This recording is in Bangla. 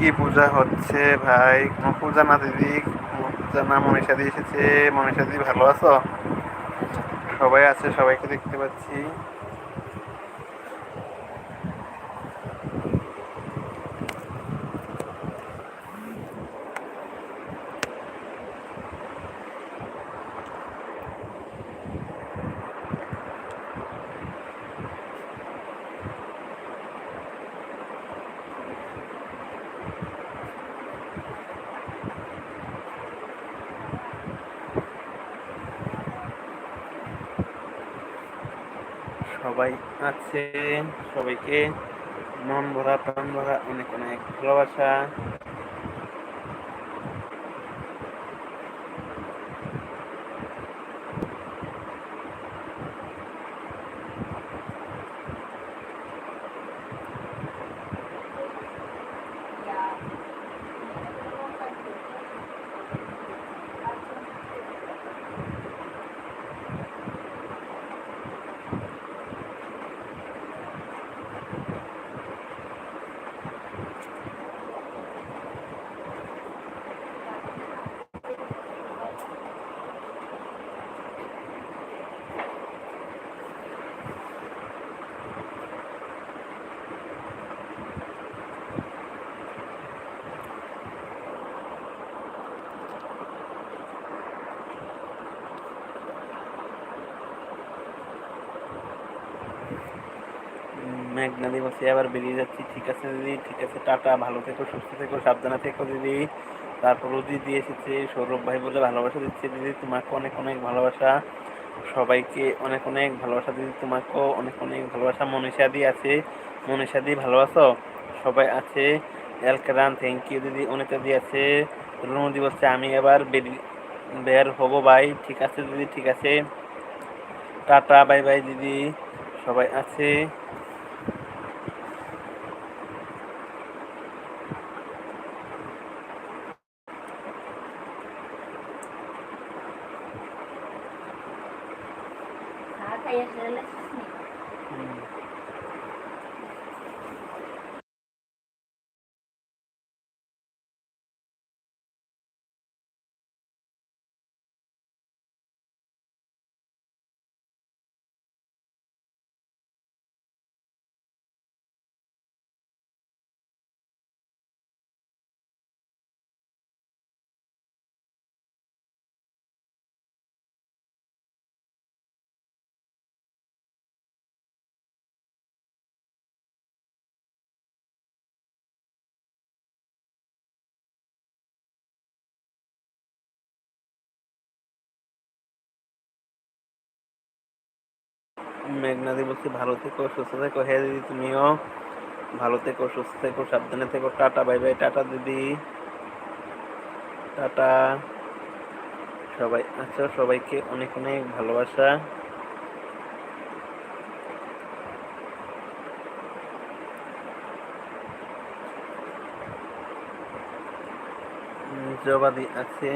কি পূজা হচ্ছে ভাই? কোনো পূজা না দিদি পূজা না, মনীষা দি এসেছে। মনীষা দি ভালো আছো? সবাই আছে, সবাইকে দেখতে পাচ্ছি। সবাই আছে সবাইকে মন ভরা প্রাণ ভরা অনেক অনেক ভালোবাসা। মেঘনা দি বলছি আবার বেরিয়ে যাচ্ছি, ঠিক আছে দিদি, ঠিক আছে, টাটা, ভালো থেকো, সুস্থ থেকো, সাবধানে থেকো দিদি। তারপর দিদি এসেছে, সৌরভ ভাই বলে ভালোবাসা দিচ্ছে দিদি, তোমাকে অনেক অনেক ভালোবাসা। সবাইকে অনেক অনেক ভালোবাসা দিদি, তোমাকেও অনেক অনেক ভালোবাসা। মনীষা দি আছে, মনীষা দি ভালো সবাই আছে, এলকারান থ্যাংক ইউ দিদি অনেকটা দি আছে। রুমদি বলছে, আমি এবার বেরিয়ে বের হব ভাই, ঠিক আছে দিদি, ঠিক আছে। টাটা বাই বাই দিদি, সবাই আছে। 太严了。মেঘনাদি বলছি, ভালো থেকো, সুস্থ থেকো। হ্যাঁ দিদি, তুমিও ভালো থেকো, সুস্থ থেকো, সাবধানে থেকো। টাটা, বাই বাই, টাটা দিদি। টাটা। সবাই আচ্ছা সবাইকে অনেক অনেক ভালোবাসা। জবাদি আছে।